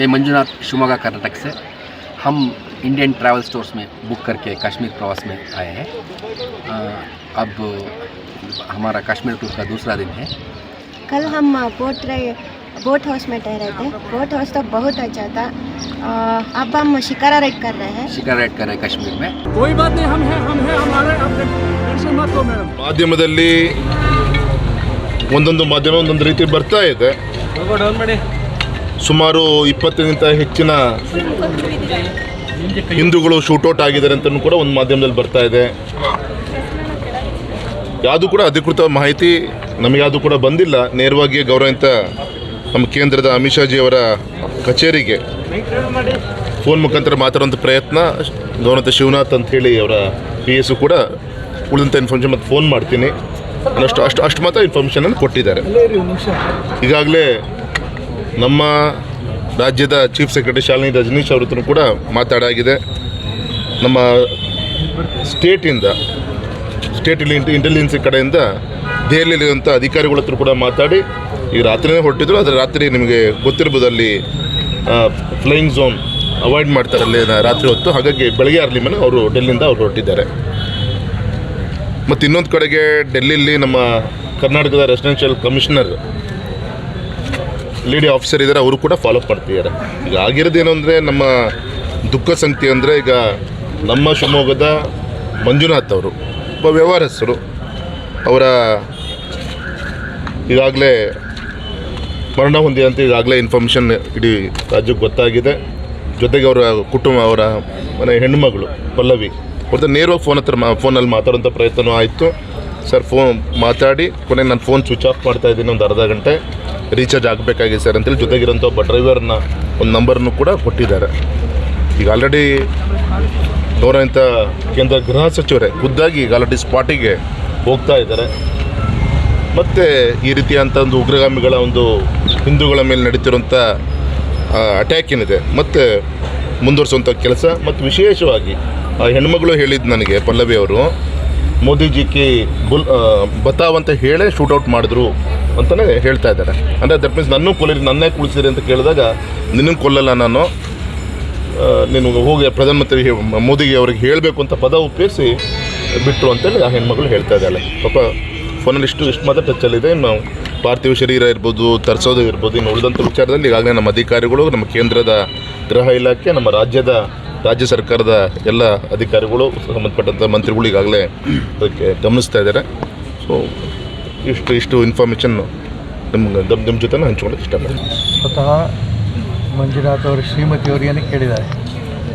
मैं मंजुनाथ शिवमोगा कर्नाटक से हम इंडियन ट्रैवल स्टोर्स में बुक करके कश्मीर प्रवास में आए हैं अ, अब हमारा कश्मीर टूर का दूसरा दिन है कल हम बोट रे- बोट हाउस में ठहरे थे बोट हाउस तो बहुत अच्छा था आ, अब हम शिकारा राइड कर रहे हैं शिकार राइड कर रहे हैं कश्मीर में कोई बात नहीं हम हैं हम हैं हमारे आप टेंशन मत लो मैडम ಮಾಧ್ಯಮದಲ್ಲಿ ಒಂದೊಂದು ಮಾಧ್ಯಮ ಒಂದೊಂದು ರೀತಿ ಬರ್ತಾ ಇದೆ ಸುಮಾರು ಇಪ್ಪತ್ತಕ್ಕಿಂತ ಹೆಚ್ಚಿನ ಹಿಂದೂಗಳು ಶೂಟೌಟ್ ಆಗಿದ್ದಾರೆ ಅಂತಲೂ ಕೂಡ ಒಂದು ಮಾಧ್ಯಮದಲ್ಲಿ ಬರ್ತಾ ಇದೆ. ಯಾವುದು ಕೂಡ ಅಧಿಕೃತ ಮಾಹಿತಿ ನಮಗೆ ಯಾವುದು ಕೂಡ ಬಂದಿಲ್ಲ. ನೇರವಾಗಿ ಗೌರವಿತ ನಮ್ಮ ಕೇಂದ್ರದ ಅಮಿತ್ ಅವರ ಕಚೇರಿಗೆ ಫೋನ್ ಮುಖಾಂತರ ಮಾತಾಡುವಂಥ ಪ್ರಯತ್ನ. ಗೌರವಂತ ಶಿವನಾಥ್ ಅಂತ ಹೇಳಿ ಅವರ ಪಿ ಎಸ್ ಕೂಡ ಉಳಿದಂಥ ಇನ್ಫಾರ್ಮೇಷನ್ ಮತ್ತು ಫೋನ್ ಮಾಡ್ತೀನಿ. ಅಷ್ಟು ಅಷ್ಟು ಅಷ್ಟು ಮಾತ್ರ ಇನ್ಫಾರ್ಮೇಷನನ್ನು ಕೊಟ್ಟಿದ್ದಾರೆ. ಈಗಾಗಲೇ ನಮ್ಮ ರಾಜ್ಯದ ಚೀಫ್ ಸೆಕ್ರೆಟರಿ ಶಾಲಿನಿ ರಜನೀಶ್ ಅವ್ರ ಹತ್ರ ಕೂಡ ಮಾತಾಡಾಗಿದೆ. ನಮ್ಮ ಸ್ಟೇಟಿಂದ, ಸ್ಟೇಟ್ ಇಂಟೆಲಿಜೆನ್ಸ್ ಕಡೆಯಿಂದ ದೆಹಲಿಯಲ್ಲಿರುವಂಥ ಅಧಿಕಾರಿಗಳ ಹತ್ರ ಕೂಡ ಮಾತಾಡಿ ಈಗ ರಾತ್ರಿನೇ ಹೊರಟಿದ್ರು, ಆದರೆ ರಾತ್ರಿ ನಿಮಗೆ ಗೊತ್ತಿರ್ಬೋದು ಅಲ್ಲಿ ಫ್ಲೈಯಿಂಗ್ ಝೋನ್ ಅವಾಯ್ಡ್ ಮಾಡ್ತಾರೆ ಅಲ್ಲಿ ರಾತ್ರಿ ಹೊತ್ತು. ಹಾಗಾಗಿ ಬೆಳಗ್ಗೆ ಅರ್ಲಿ ಮೇಲೆ ಅವರು ಡೆಲ್ಲಿಯಿಂದ ಅವರು ಹೊರಟಿದ್ದಾರೆ. ಮತ್ತು ಇನ್ನೊಂದು ಕಡೆಗೆ ಡೆಲ್ಲಿಯಲ್ಲಿ ನಮ್ಮ ಕರ್ನಾಟಕದ ರೆಸಿಡೆನ್ಷಿಯಲ್ ಕಮಿಷನರ್ ಲೇಡಿ ಆಫೀಸರ್ ಇದ್ದಾರೆ ಅವರು ಕೂಡ ಫಾಲೋ ಮಾಡ್ತಿದ್ದಾರೆ ಈಗ ಆಗಿರೋದೇನು ಅಂದರೆ ನಮ್ಮ ದುಃಖ ಸಂಗತಿ ಅಂದರೆ ಈಗ ನಮ್ಮ ಶಿವಮೊಗ್ಗದ ಮಂಜುನಾಥ್ ಅವರು, ಒಬ್ಬ ವ್ಯವಹಾರಸ್ಥರು. ಅವರ ಈಗಾಗಲೇ ಮರಣ ಹೊಂದಿದೆ ಅಂತ ಈಗಾಗಲೇ ಇನ್ಫಾರ್ಮೇಷನ್ ಇಡೀ ರಾಜ್ಯಕ್ಕೆ ಗೊತ್ತಾಗಿದೆ. ಜೊತೆಗೆ ಅವರ ಕುಟುಂಬ, ಅವರ ಮನೆ ಹೆಣ್ಣುಮಗಳು ಪಲ್ಲವಿ, ಅವ್ರದ್ದು ನೇರವಾಗಿ ಫೋನ್ ಹತ್ರ ಮಾ ಫೋನಲ್ಲಿ ಮಾತಾಡೋಂಥ ಪ್ರಯತ್ನವೂ ಆಯಿತು. ಸರ್ ಫೋನ್ ಮಾತಾಡಿ, ಕೊನೆಗೆ ನಾನು ಫೋನ್ ಸ್ವಿಚ್ ಆಫ್ ಮಾಡ್ತಾ ಇದ್ದೀನಿ ಒಂದು ಅರ್ಧ ಗಂಟೆ. ರೀಚಾರ್ಜ್ ಆಗಬೇಕಾಗಿದೆ ಸರ್ ಅಂತೇಳಿ ಜೊತೆಗಿರೋಂಥ ಒಬ್ಬ ಡ್ರೈವರ್ನ ಒಂದು ನಂಬರ್ನು ಕೂಡ ಕೊಟ್ಟಿದ್ದಾರೆ. ಈಗ ಆಲ್ರೆಡಿ ಗೌರವಿತ ಕೇಂದ್ರ ಗೃಹ ಸಚಿವರೇ ಖುದ್ದಾಗಿ ಈಗ ಆಲ್ರೆಡಿ ಸ್ಪಾಟಿಗೆ ಹೋಗ್ತಾ ಇದ್ದಾರೆ. ಮತ್ತು ಈ ರೀತಿಯಾದಂಥ ಒಂದು ಉಗ್ರಗಾಮಿಗಳ ಒಂದು ಹಿಂದೂಗಳ ಮೇಲೆ ನಡೀತಿರುವಂಥ ಅಟ್ಯಾಕ್ ಏನಿದೆ, ಮತ್ತು ಮುಂದುವರಿಸುವಂಥ ಕೆಲಸ, ಮತ್ತು ವಿಶೇಷವಾಗಿ ಆ ಹೆಣ್ಮಗಳು ಹೇಳಿದ್ದು ನನಗೆ ಪಲ್ಲವಿ ಅವರು ಮೋದಿಜಿ ಕಿ ಬುಲ್ ಬತಾವಂತ ಹೇಳೇ ಶೂಟೌಟ್ ಮಾಡಿದ್ರು ಅಂತಲೇ ಹೇಳ್ತಾ ಇದ್ದಾರೆ. ಅಂದರೆ ದಟ್ ಮೀನ್ಸ್ ನನ್ನೂ ಕೊಲ್ಲಿರಿ, ನನ್ನೇ ಕುಳಿಸಿರಿ ಅಂತ ಕೇಳಿದಾಗ ನಿನ್ನೂ ಕೊಲ್ಲಲ್ಲ ನಾನು. ನಿನಗೆ ಹೋಗಿ ಪ್ರಧಾನಮಂತ್ರಿ ಮೋದಿಗೆ ಅವ್ರಿಗೆ ಹೇಳಬೇಕು ಅಂತ ಪದ ಉಪಯೋಗಿಸಿ ಬಿಟ್ಟರು ಅಂತೇಳಿ ಆ ಹೆಣ್ಮಗಳು ಹೇಳ್ತಾ ಇದ್ದಾಳೆ. ಪಾಪ ಫೋನಲ್ಲಿ ಇಷ್ಟು ಇಷ್ಟು ಮಾತ್ರ ಟಚ್ಚಲ್ಲಿದೆ ಇನ್ನು ಪಾರ್ಥಿವ ಶರೀರ ಇರ್ಬೋದು, ತರಿಸೋದು ಇರ್ಬೋದು, ಇನ್ನು ಉಳಿದಂಥ ವಿಚಾರದಲ್ಲಿ ಈಗಾಗಲೇ ನಮ್ಮ ಅಧಿಕಾರಿಗಳು, ನಮ್ಮ ಕೇಂದ್ರದ ಗೃಹ ಇಲಾಖೆ, ನಮ್ಮ ರಾಜ್ಯದ ರಾಜ್ಯ ಸರ್ಕಾರದ ಎಲ್ಲ ಅಧಿಕಾರಿಗಳು ಸಂಬಂಧಪಟ್ಟಂಥ ಮಂತ್ರಿಗಳು ಈಗಾಗಲೇ ಅದಕ್ಕೆ ಗಮನಿಸ್ತಾ ಇದ್ದಾರೆ. ಸೊ ಇಷ್ಟು ಇಷ್ಟು ಇನ್ಫಾರ್ಮೇಷನ್ ನಿಮ್ಗೆ ನಮ್ಮ ನಿಮ್ಮ ಜೊತೆ ಹಂಚ್ಕೊಳ್ಳೋಕೆ ಇಷ್ಟಪಡ್ತೀನಿ ಸ್ವತಃ ಮಂಜುನಾಥ್ ಅವರು ಶ್ರೀಮತಿಯವರಿಗೇನೆ ಕೇಳಿದ್ದಾರೆ.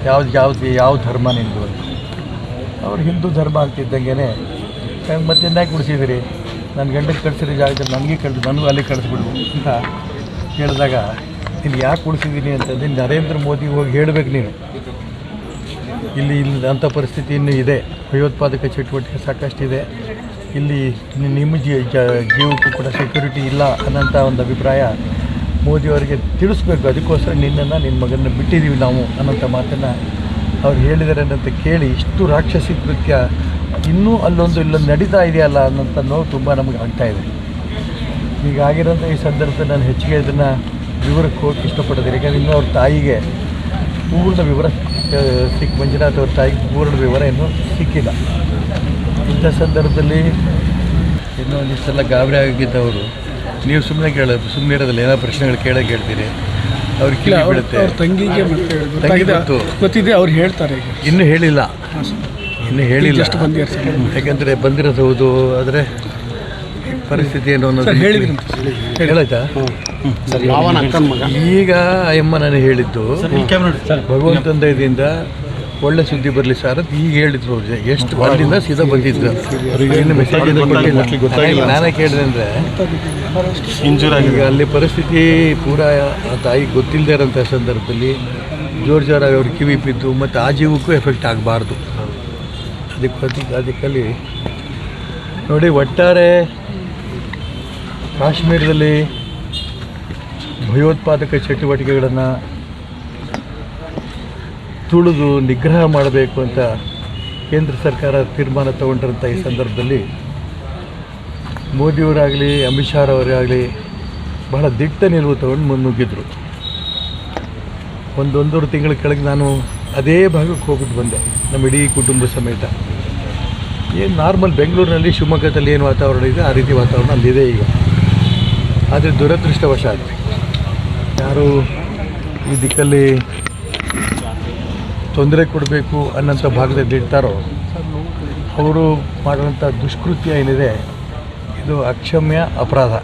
ಯಾವ್ದು ಯಾವ್ದು, ಯಾವ ಧರ್ಮ ನಿಂದು ಅವ್ರು ಹಿಂದೂ ಧರ್ಮ ಅಂತಿದ್ದಂಗೆ ಮತ್ತೆ ಯಾಕೆ ಕುಡಿಸಿದಿರಿ ನನ್ನ ಗಂಡಕ್ಕೆ ಕಳಿಸಿರೋ ಜಾಗದಲ್ಲಿ ನನಗೆ ಕಳಿಸಿ, ನನಗೂ ಅಲ್ಲಿ ಕಳಿಸ್ಬಿಡು ಅಂತ ಕೇಳಿದಾಗ, ನೀನು ಯಾಕೆ ಕೊಡಿಸಿದ್ದೀನಿ ಅಂತಂದು ನರೇಂದ್ರ ಮೋದಿಗೆ ಹೋಗಿ ಹೇಳಬೇಕು ನೀನು. ಇಲ್ಲಿ ಇಲ್ಲಿ ಅಂಥ ಪರಿಸ್ಥಿತಿ ಇನ್ನೂ ಇದೆ. ಭಯೋತ್ಪಾದಕ ಚಟುವಟಿಕೆ ಸಾಕಷ್ಟಿದೆ. ಇಲ್ಲಿ ನಿಮ್ಮ ಜೀವಕ್ಕೂ ಕೂಡ ಸೆಕ್ಯೂರಿಟಿ ಇಲ್ಲ ಅನ್ನೋಂಥ ಒಂದು ಅಭಿಪ್ರಾಯ ಮೋದಿಯವರಿಗೆ ತಿಳಿಸ್ಬೇಕು. ಅದಕ್ಕೋಸ್ಕರ ನಿನ್ನನ್ನು, ನಿನ್ನ ಮಗನ ಬಿಟ್ಟಿದ್ದೀವಿ ನಾವು ಅನ್ನೋಂಥ ಮಾತನ್ನು ಅವ್ರು ಹೇಳಿದ್ದಾರೆ ಅನ್ನೋಂಥ ಕೇಳಿ ಇಷ್ಟು ರಾಕ್ಷಸಿ ಕೃತ್ಯ ಇನ್ನೂ ಅಲ್ಲೊಂದು ಇಲ್ಲೊಂದು ನಡೀತಾ ಇದೆಯಲ್ಲ ಅನ್ನೋಂಥ ನೋವು ತುಂಬ ನಮಗೆ ಆಗ್ತಾ ಇದೆ. ಈಗ ಆಗಿರೋಂಥ ಈ ಸಂದರ್ಭದಲ್ಲಿ ನಾನು ಹೆಚ್ಚಿಗೆ ಇದನ್ನು ವಿವರಕ್ಕೆ ಹೋಗಿ ಇಷ್ಟಪಡೋದಿಲ್ಲ. ಯಾಕಂದರೆ ಇನ್ನೂ ಅವ್ರ ತಾಯಿಗೆ ಪೂರ್ಣ ವಿವರ ಆ, ಸಿಕ್ ಮಂಜುನಾಥ್ ಅವ್ರ ತಾಯಿ ಪೂರ್ಣ ವಿವರ ಇನ್ನೂ ಸಿಕ್ಕಿಲ್ಲ. ಇಂಥ ಸಂದರ್ಭದಲ್ಲಿ ಇನ್ನೂ ಒಂದಿಷ್ಟೆಲ್ಲ ಗಾಬರಿ ಆಗಿದ್ದವರು ನೀವು ಸುಮ್ಮನೆ ಕೇಳೋದು ಸುಮ್ಮನೆ ಇರೋದಿಲ್ಲ ಏನೋ ಪ್ರಶ್ನೆಗಳು ಕೇಳೋಕೆ ಹೇಳ್ತೀರಿ? ಅವ್ರು ಕಿವಿ ಬಿಡುತ್ತೆ ತಂಗಿಗೆ ಗೊತ್ತಿದೆ ಅವ್ರು ಹೇಳ್ತಾರೆ ಇನ್ನೂ ಹೇಳಿಲ್ಲ. ಇನ್ನೂ ಹೇಳಿಲ್ಲ. ಅಷ್ಟು ಸರ್. ಯಾಕೆಂದರೆ ಬಂದಿರೋದು ಹೌದು ಆದರೆ ಪರಿಸ್ಥಿತಿ ಏನು ಅನ್ನೋದು. ಹೇಳಾಯ್ತಾ? ಮಾವನ ಅಕ್ಕನ ಮಗ. ಈಗ ಅಯ್ಯಮ್ಮ ನಾನು ಹೇಳಿದ್ದು ಭಗವಂತನ ದಯದಿಂದ ಒಳ್ಳೆ ಸುದ್ದಿ ಬರಲಿ ಸರ್ ಅಂತ ಈಗ ಹೇಳಿದ್ರು ಅವ್ರು ಎಷ್ಟು ಅಲ್ಲಿಂದ ಸೀದಾ ಬಂದಿದ್ರು ಇನ್ನು ಮೆಸೇಜ್ ನಾನೇ ಕೇಳಿದೆ ಅಂದರೆ ಈಗ ಅಲ್ಲಿ ಪರಿಸ್ಥಿತಿ ಪೂರ ತಾಯಿ ತಾಯಿಗೆ ಗೊತ್ತಿಲ್ಲದೆ ಇರೋಂಥ ಸಂದರ್ಭದಲ್ಲಿ ಜೋರು ಜೋರಾಗಿ ಅವ್ರ ಕಿವಿ ಬಿದ್ದು ಮತ್ತು ಆ ಜೀವಕ್ಕೂ ಎಫೆಕ್ಟ್ ಆಗಬಾರ್ದು. ಅದಕ್ಕೆ ಅದಕ್ಕೆ ಅದಕ್ಕಲ್ಲಿ ನೋಡಿ ಒಟ್ಟಾರೆ ಕಾಶ್ಮೀರದಲ್ಲಿ ಭಯೋತ್ಪಾದಕ ಚಟುವಟಿಕೆಗಳನ್ನು ತುಳಿದು ನಿಗ್ರಹ ಮಾಡಬೇಕು ಅಂತ ಕೇಂದ್ರ ಸರ್ಕಾರ ತೀರ್ಮಾನ ತಗೊಂಡಿರುವಂಥ ಈ ಸಂದರ್ಭದಲ್ಲಿ ಮೋದಿಯವರಾಗಲಿ, ಅಮಿತ್ ಶಾ ಅವರಾಗಲಿ ಬಹಳ ದಿಟ್ಟ ನಿಲುವು ತಗೊಂಡು ಮುನ್ನುಗ್ಗಿದ್ರು. ಒಂದೊಂದೂರು ತಿಂಗಳ ಕೆಳಗೆ ನಾನು ಅದೇ ಭಾಗಕ್ಕೆ ಹೋಗ್ಬಿಟ್ಟು ಬಂದೆ, ನಮ್ಮ ಇಡೀ ಕುಟುಂಬ ಸಮೇತ. ಏನು ನಾರ್ಮಲ್ ಬೆಂಗಳೂರಿನಲ್ಲಿ, ಶಿವಮೊಗ್ಗದಲ್ಲಿ ಏನು ವಾತಾವರಣ ಇದೆ, ಆ ರೀತಿ ವಾತಾವರಣ ಅಲ್ಲಿದೆ ಈಗ. ಆದರೆ ದುರದೃಷ್ಟವಶ ಆಗಿದೆ ಯಾರು ಈ ದಿಕ್ಕಲ್ಲಿ ತೊಂದರೆ ಕೊಡಬೇಕು ಅನ್ನೋಂಥ ಭಾಗದಲ್ಲಿ ಇರ್ತಾರೋ, ಅವರು ಮಾಡುವಂಥ ದುಷ್ಕೃತ್ಯ ಏನಿದೆ, ಇದು ಅಕ್ಷಮ್ಯ ಅಪರಾಧ.